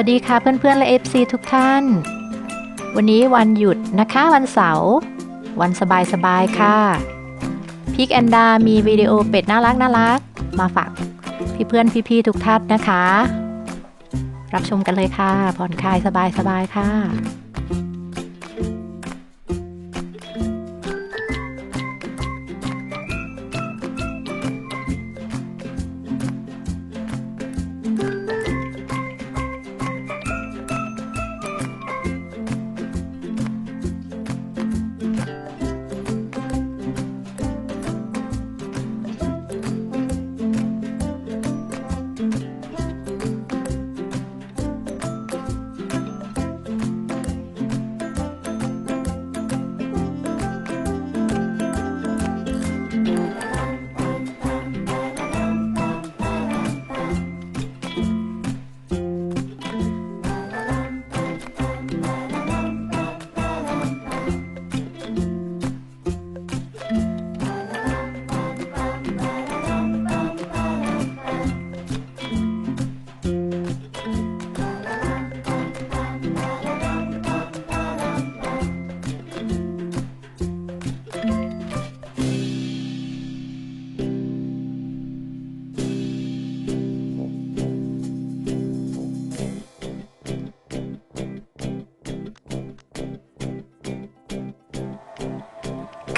วัสดีค่ะเพื่อนๆและ FC ทุกท่าน วันนี้วันหยุดนะคะวันเสาร์วันสบายๆค่ะพิกแอนดา มีวิดีโอเป็ดน่ารักน่ารักมาฝากพี่เพื่อนพี่ๆทุกท่านนะคะ รับชมกันเลยค่ะ ผ่อนคลายสบายๆค่ะ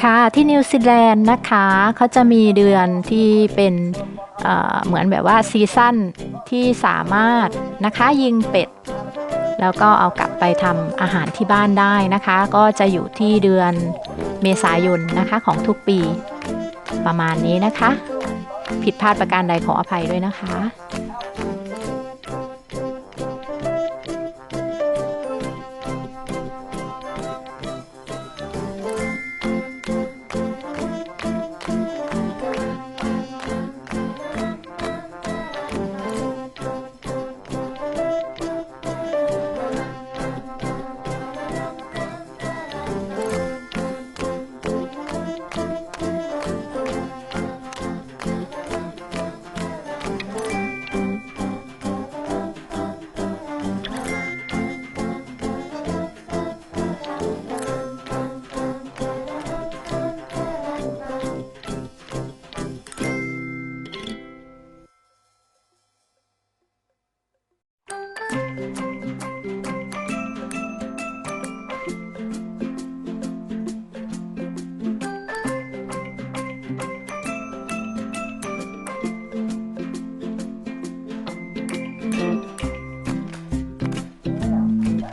ค่ะที่นิวซีแลนด์นะคะเขาจะมีเดือนที่เป็นเเหมือนแบบว่าซีซั่นที่สามารถนะคะยิงเป็ด แล้วก็เอากลับไปทำอาหารที่บ้านได้นะคะ ก็จะอยู่ที่เดือนเมษายนนะคะของทุกปีประมาณนี้นะคะ ผิดพลาดประการใดขออภัยด้วยนะคะ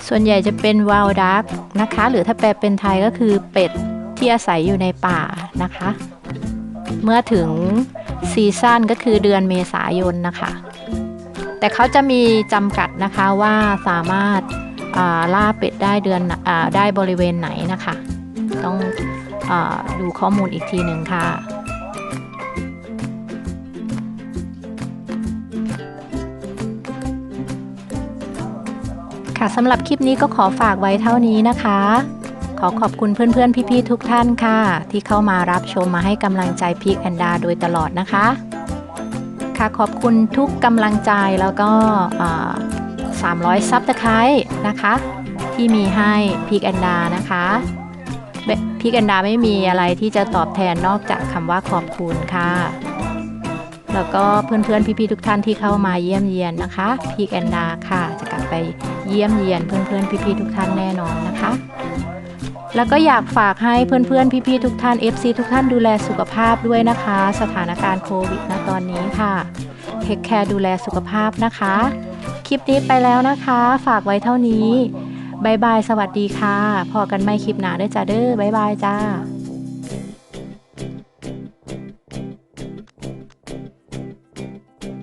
ส่วนใหญ่จะเป็นวาลดักนะคะ หรือถ้าแปลเป็นไทยก็คือเป็ดที่อาศัยอยู่ในป่านะคะ เมื่อถึงซีซั่นก็คือเดือนเมษายนนะคะ แต่เขาจะมีจำกัดนะคะว่าสามารถาล่าเป็ดได้เดือนอได้บริเวณไหนนะคะ ต้องอดูข้อมูลอีกทีหนึ่งค่ะ ค่ะสำหรับคลิปนี้ก็ขอฝากไว้เท่านี้นะคะ ขอขอบคุณเพื่อนๆ พี่ๆ ทุกท่านค่ะ ที่เข้ามารับชมมาให้กำลังใจพีกแอนดาโดยตลอดนะคะ ค่ะขอบคุณทุกกำลังใจแล้วก็ 300 ซับสไครต์นะคะ ที่มีให้พีกแอนดานะคะพีกแอนดาไม่มีอะไรที่จะตอบแทนนอกจากคำว่าขอบคุณค่ะ แล้วก็เพื่อนๆ พี่ๆ ทุกท่านที่เข้ามาเยี่ยมเยียนนะคะ พีกแอนดาค่ะ ไปเยี่ยมเยียนเพื่อนๆพี่ๆทุกท่านแน่นอนนะคะ แล้วก็อยากฝากให้เพื่อนๆพี่ๆทุกท่าน FC ทุกท่านดูแลสุขภาพด้วยนะคะ สถานการณ์โควิดณตอนนี้ค่ะเทคแคร์ดูแลสุขภาพนะคะ คลิปนี้ไปแล้วนะคะ ฝากไว้เท่านี้บายบาย สวัสดีค่ะ พอกันไม่คลิปหนาเด้อจ้าเด้อบายบายจ้า